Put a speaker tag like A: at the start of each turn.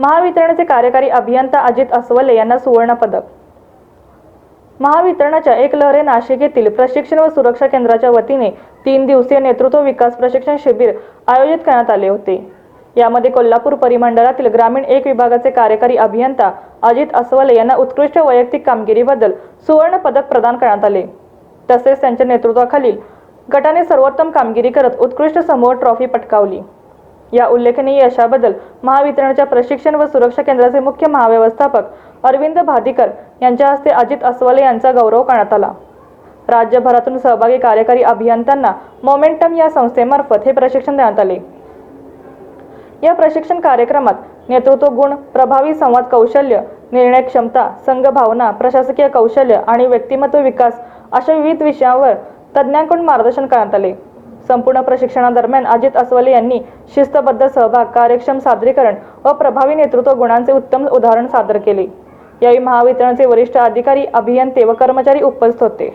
A: महावितरणचे कार्यकारी अभियंता अजित अस्वले यांना सुवर्ण पदक. महावितरणाच्या एक लहरे नाशिक येथील प्रशिक्षण व सुरक्षा केंद्राच्या वतीने तीन दिवसीय नेतृत्व विकास प्रशिक्षण शिबिर आयोजित करण्यात आले होते. यामध्ये कोल्हापूर परिमंडळातील ग्रामीण एक विभागाचे कार्यकारी अभियंता अजित अस्वले यांना उत्कृष्ट वैयक्तिक कामगिरीबद्दल सुवर्ण पदक प्रदान करण्यात आले. तसेच त्यांच्या नेतृत्वाखालील गटाने सर्वोत्तम कामगिरी करत उत्कृष्ट समूह ट्रॉफी पटकावली. या उल्लेखनीय यशाबद्दल महावितरणच्या प्रशिक्षण व सुरक्षा केंद्राचे मुख्य महाव्यवस्थापक अरविंद भादीकर यांच्या हस्ते अजित अस्वले यांचा गौरव करण्यात आला. राज्यभरातून सहभागी कार्यकारी अभियंत्यांना मोमेंटम या संस्थेमार्फत हे प्रशिक्षण देण्यात आले. या प्रशिक्षण कार्यक्रमात नेतृत्व गुण प्रभावी संवाद कौशल्य निर्णय क्षमता संघ भावना प्रशासकीय कौशल्य आणि व्यक्तिमत्व विकास अशा विविध विषयांवर तज्ज्ञांकडून मार्गदर्शन करण्यात आले. संपूर्ण प्रशिक्षणादरम्यान अजित अस्वले यांनी शिस्तबद्ध सहभाग कार्यक्षम सादरीकरण व प्रभावी नेतृत्व गुणांचे उत्तम उदाहरण सादर केले. यावेळी महावितरणचे वरिष्ठ अधिकारी अभियंते व कर्मचारी उपस्थित होते.